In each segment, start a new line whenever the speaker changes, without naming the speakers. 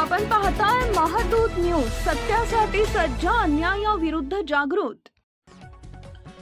आपण पाहताय महादूत न्यूज सत्यासाठी सज्ज अन्यायाविरुद्ध जागृत.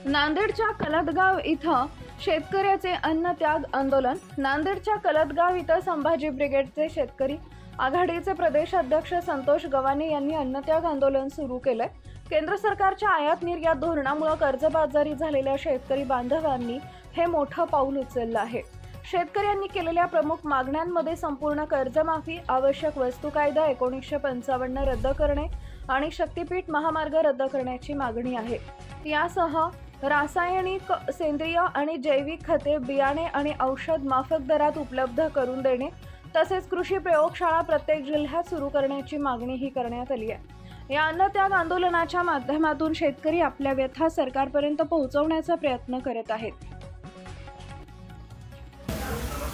नांदेडच्या कलदगाव इथं शेतकऱ्याचे अन्न त्याग आंदोलन. नांदेडच्या कलदगाव इथं संभाजी ब्रिगेडचे शेतकरी आघाडीचे प्रदेश अध्यक्ष संतोष गवाने यांनी अन्नत्याग आंदोलन सुरू केलंय. केंद्र सरकारच्या आयात निर्यात धोरणामुळे कर्जबाजारी झालेल्या शेतकरी बांधवांनी हे मोठं पाऊल उचललं आहे. शेतकऱ्यांनी केलेल्या प्रमुख मागण्यांमध्ये संपूर्ण कर्जमाफी आवश्यक वस्तू कायदा एकोणीसशे पंचावन्न रद्द करणे आणि शक्तीपीठ महामार्ग रद्द करण्याची मागणी आहे. यासह रासायनिक सेंद्रिय आणि जैविक खते बियाणे आणि औषध माफक दरात उपलब्ध करून देणे तसेच कृषी प्रयोगशाळा प्रत्येक जिल्ह्यात सुरू करण्याची मागणीही करण्यात आली आहे. या अन्नत्याग आंदोलनाच्या माध्यमातून शेतकरी आपल्या व्यथा सरकारपर्यंत पोहोचवण्याचा प्रयत्न करत आहेत.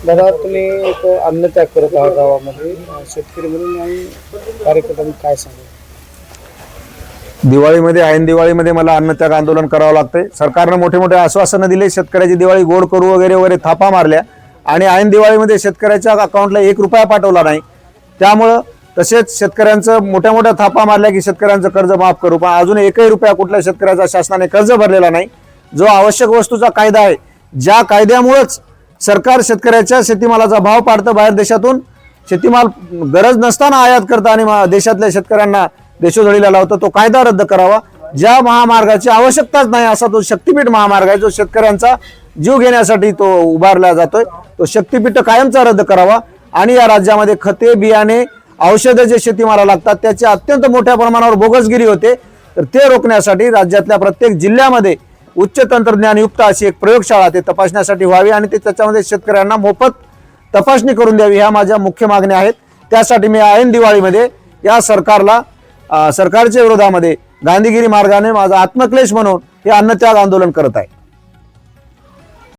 दादा तुम्ही एक अन्नत्याग करत आहात गावामध्ये. शेतकरी म्हणून आणि कार्यकर्त्यांनी काय सांगू
दिवाळीमध्ये ऐन दिवाळीमध्ये मला अन्नत्याग आंदोलन करावं लागतंय. सरकारनं मोठे मोठे आश्वासनं दिले शेतकऱ्याची दिवाळी गोड करू वगैरे वगैरे थापा मारल्या. आणि ऐन दिवाळीमध्ये शेतकऱ्याच्या अकाउंटला एक रुपया पाठवला नाही. त्यामुळं तसेच शेतकऱ्यांचं मोठ्या मोठ्या थापा मारल्या की शेतकऱ्यांचं कर्ज माफ करू. पण अजून एकही रुपया कुठल्या शेतकऱ्याचा शासनाने कर्ज भरलेला नाही. जो आवश्यक वस्तूचा कायदा आहे ज्या कायद्यामुळंच सरकार शेतकऱ्याच्या शेतीमालाचा भाव पाडतं बाहेर देशातून. शेतीमाल गरज नसताना आयात करतं आणि देशातल्या शेतकऱ्यांना देशोधडीला लावतं. तो कायदा रद्द करावा. ज्या महामार्गाची आवश्यकताच नाही असा तो शक्तीपीठ महामार्ग आहे. जो शेतकऱ्यांचा जीव घेण्यासाठी तो उभारला जातोय. तो शक्तीपीठ कायमचा रद्द करावा. आणि या राज्यामध्ये खते बियाणे औषधं जे शेतीमाला लागतात त्याचे अत्यंत मोठ्या प्रमाणावर बोगसगिरी होते. तर ते रोखण्यासाठी राज्यातल्या प्रत्येक जिल्ह्यामध्ये उच्च तंत्रज्ञानयुक्त अशी एक प्रयोगशाळा ते तपासण्यासाठी व्हावी आणि ते त्याच्यामध्ये शेतकऱ्यांना मोफत तपासणी करून द्यावी ह्या माझ्या मुख्य मागण्या आहेत. त्यासाठी मी ऐन दिवाळीमध्ये या सरकारला सरकारच्या विरोधामध्ये गांधीगिरी मार्गाने माझा आत्मक्लेश म्हणून हे अन्नत्याग आंदोलन करत आहे.